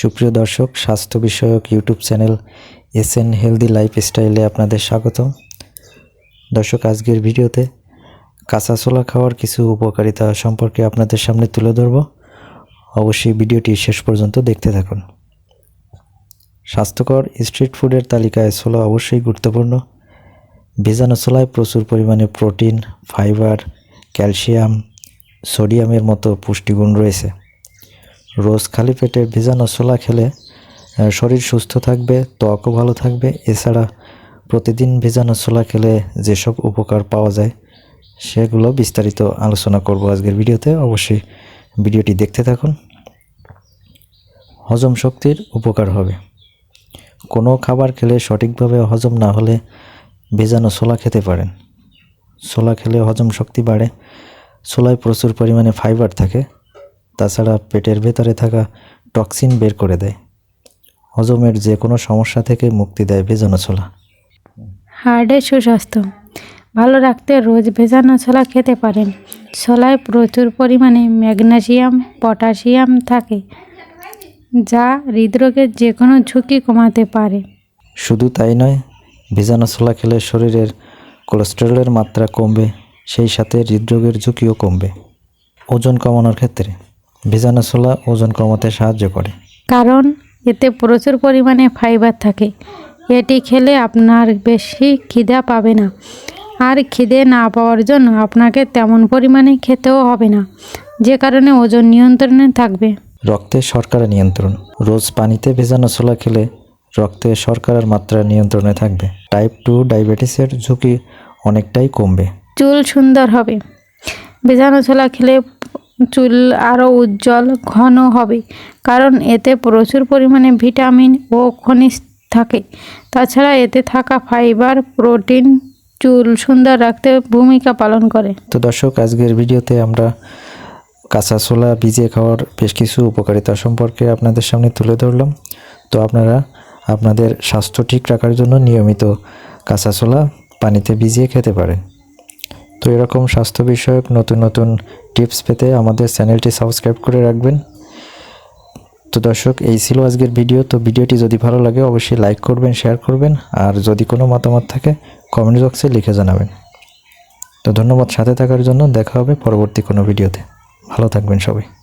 সুপ্রিয় দর্শক, স্বাস্থ্য বিষয়ক YouTube channel S N healthy life স্টাইলে আপনাদের স্বাগতম। দর্শক, আজকের ভিডিওতে কাঁচা ছোলা খাওয়ার কিছু উপকারিতা সম্পর্কে আপনাদের সামনে তুলে ধরব। অবশ্যই ভিডিওটি শেষ পর্যন্ত দেখতে থাকুন। স্বাস্থ্যকর স্ট্রিট ফুডের তালিকায় ছোলা অবশ্যই গুরুত্বপূর্ণ। ভেজানো ছোলায় প্রচুর পরিমাণে প্রোটিন, ফাইবার, ক্যালসিয়াম, সোডিয়ামের মতো পুষ্টিগুণ রয়েছে। রোজ খালি পেটে ভেজানো ছোলা খেলে শরীর সুস্থ থাকবে ত্বকও ভালো থাকবে। এছাড়া প্রতিদিন ভেজানো ছোলা খেলে যেসব উপকার পাওয়া যায়, সেগুলো বিস্তারিত আলোচনা করব আজকের ভিডিওতে। অবশ্যই ভিডিওটি দেখতে থাকুন। হজম শক্তির উপকার হবে। কোনো খাবার খেলে সঠিকভাবে হজম না হলে ভেজানো ছোলা খেতে পারেন। ছোলা খেলে হজম শক্তি বাড়ে। ছোলায় প্রচুর পরিমাণে ফাইবার থাকে। তাছাড়া পেটের ভেতরে থাকা টক্সিন বের করে দেয়। হজমের যে কোনো সমস্যা থেকে মুক্তি দেয় ভেজানো ছোলা। হার্টের সুস্বাস্থ্য। ভালো রাখতে রোজ ভেজানো ছোলা খেতে পারেন। ছোলায় প্রচুর পরিমাণে ম্যাগনেসিয়াম পটাশিয়াম থাকে যা হৃদরোগের যে কোনো ঝুঁকি কমাতে পারে। শুধু তাই নয় ভেজানো ছোলা খেলে শরীরের কোলেস্টেরলের মাত্রা কমবে সেই সাথে হৃদরোগের ঝুঁকিও কমবে। ওজন কমানোর ক্ষেত্রে। ভেজানো ছোলা ওজন কমাতে সাহায্য করে। কারণ এতে প্রচুর পরিমাণে ফাইবার থাকে। এটি খেলে আপনার বেশি খিদা পাবে না। আর খিদে না পাওয়ার জন্য আপনাকে তেমন পরিমাণে খেতেও হবে না। যে কারণে ওজন নিয়ন্ত্রণে থাকবে। রক্তে শর্করা নিয়ন্ত্রণ। রোজ পানিতে ভেজানো ছোলা খেলে রক্তে শর্করার মাত্রা নিয়ন্ত্রণে থাকবে। টাইপ টু ডায়াবেটিসের ঝুঁকি অনেকটাই কমবে। চুল সুন্দর হবে। ভেজানো ছোলা খেলে চুল আরও উজ্জ্বল ঘন হবে, কারণ এতে প্রচুর পরিমাণে ভিটামিন ও খনিজ থাকে। তাছাড়া এতে থাকা ফাইবার, প্রোটিন, চুল সুন্দর রাখতে ভূমিকা পালন করে। তো দর্শক, আজকের ভিডিওতে আমরা কাঁচা ছোলা, ভিজিয়ে খাওয়ার বেশ কিছু উপকারিতা সম্পর্কে আপনাদের সামনে তুলে ধরলাম। তো আপনারা আপনাদের স্বাস্থ্য ঠিক রাখার জন্য নিয়মিত কাঁচা ছোলা পানিতে ভিজিয়ে খেতে পারেন। তো এরকম স্বাস্থ্য বিষয়ক নতুন নতুন টিপস পেতে আমাদের চ্যানেলটি সাবস্ক্রাইব করে রাখবেন। তো দর্শক, এই ছিল আজকের ভিডিও। তো ভিডিওটি যদি ভালো লাগে, অবশ্যই লাইক করবেন, শেয়ার করবেন। আর যদি কোনো মতামত থাকে কমেন্ট বক্সে লিখে জানাবেন। তো ধন্যবাদ সাথে থাকার জন্য। দেখা হবে পরবর্তী কোনো ভিডিওতে। ভালো থাকবেন সবাই।